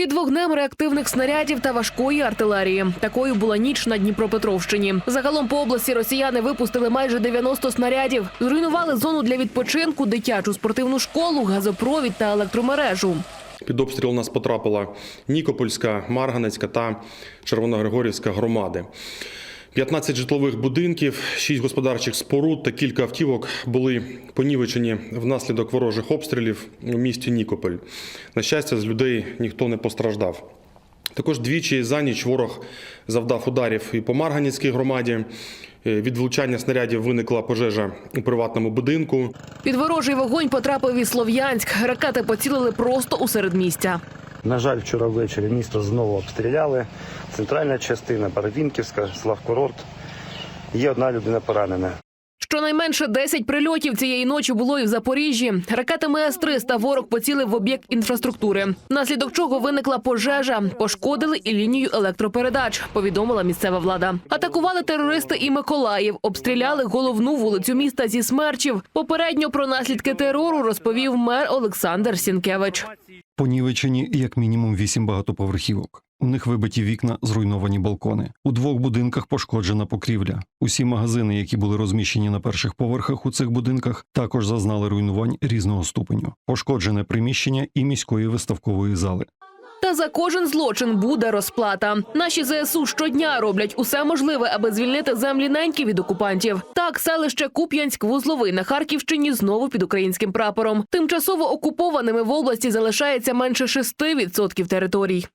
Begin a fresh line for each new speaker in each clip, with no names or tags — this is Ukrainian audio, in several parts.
Під вогнем реактивних снарядів та важкої артилерії. Такою була ніч на Дніпропетровщині. Загалом по області росіяни випустили майже 90 снарядів. Зруйнували зону для відпочинку, дитячу спортивну школу, газопровід та електромережу.
Під обстріл у нас потрапила Нікопольська, Марганецька та Червоногригорівська громади. 15 житлових будинків, 6 господарчих споруд та кілька автівок були понівечені внаслідок ворожих обстрілів у місті Нікополь. На щастя, з людей ніхто не постраждав. Також двічі за ніч ворог завдав ударів і по Марганецькій громаді. Е, Від влучання снарядів виникла пожежа у приватному будинку.
Під ворожий вогонь потрапив і Слов'янськ. Ракети поцілили просто у середмістя.
На жаль, вчора ввечері місто знову обстріляли. Центральна частина, Парвінківська, Славкурорт. Є одна людина поранена.
Щонайменше 10 прильотів цієї ночі було і в Запоріжжі. Ракетами С-300 ворог поцілив в об'єкт інфраструктури, внаслідок чого виникла пожежа. Пошкодили і лінію електропередач, повідомила місцева влада. Атакували терористи і Миколаїв, обстріляли головну вулицю міста зі смерчів. Попередньо про наслідки терору розповів мер Олександр Сінкевич.
Понівечені як мінімум вісім багатоповерхівок. У них вибиті вікна, зруйновані балкони. У двох будинках пошкоджена покрівля. Усі магазини, які були розміщені на перших поверхах у цих будинках, також зазнали руйнувань різного ступеню. Пошкоджене приміщення і міської виставкової зали.
Та за кожен злочин буде розплата. Наші ЗСУ щодня роблять усе можливе, аби звільнити землі неньки від окупантів. Так, селище Куп'янськ-Вузловий на Харківщині знову під українським прапором. Тимчасово окупованими в області залишається менше 6% територій.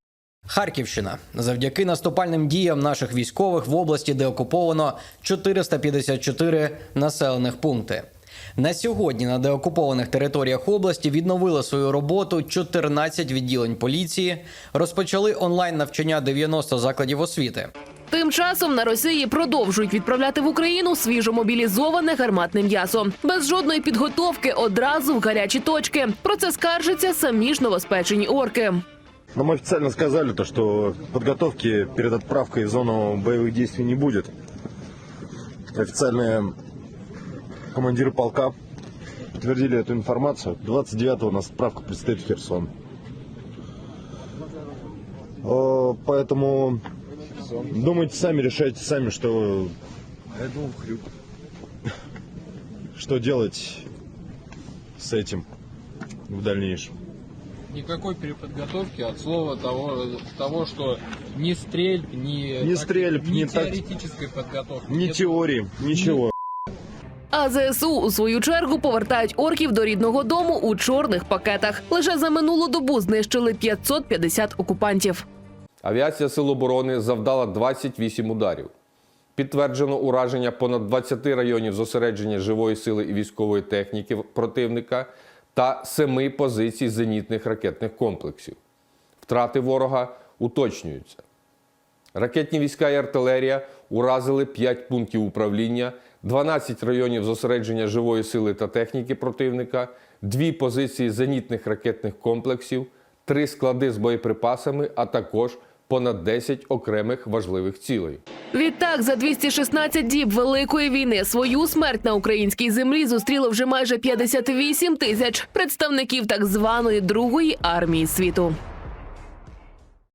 Харківщина завдяки наступальним діям наших військових в області, де окуповано 454 населених пункти. На сьогодні на деокупованих територіях області відновили свою роботу 14 відділень поліції, розпочали онлайн навчання 90 закладів освіти.
Тим часом на Росії продовжують відправляти в Україну свіжомобілізоване гарматне м'ясо без жодної підготовки одразу в гарячі точки. Про це скаржаться самі ж новоспечені орки.
Нам официально сказали, то, что подготовки перед отправкой в зону боевых действий не будет. Официальные командиры полка подтвердили эту информацию. 29-го у нас отправка предстоит в Херсон. Э, Поэтому думайте сами, решайте сами, что... Что делать с этим в дальнейшем.
Никакой переподготовки от слова того, того что ни стрельб, ни,
Ни
так-
стрельб,
ни
ни так-
теоретической подготовки.
Ни
Нет.
теории, ничего.
А ЗСУ у свою чергу повертають орків до рідного дому у чорних пакетах. Лише за минулу добу знищили 550 окупантів.
Авіація Сил оборони завдала 28 ударів. Підтверджено ураження понад 20 районів зосередження живої сили і військової техніки противника та 7 позицій зенітних ракетних комплексів. Втрати ворога уточнюються. Ракетні війська і артилерія уразили 5 пунктів управління, 12 районів зосередження живої сили та техніки противника, 2 позиції зенітних ракетних комплексів, 3 склади з боєприпасами, а також понад 10 окремих важливих цілей.
Відтак, за 216 діб великої війни свою смерть на українській землі зустріло вже майже 58 тисяч представників так званої другої армії світу.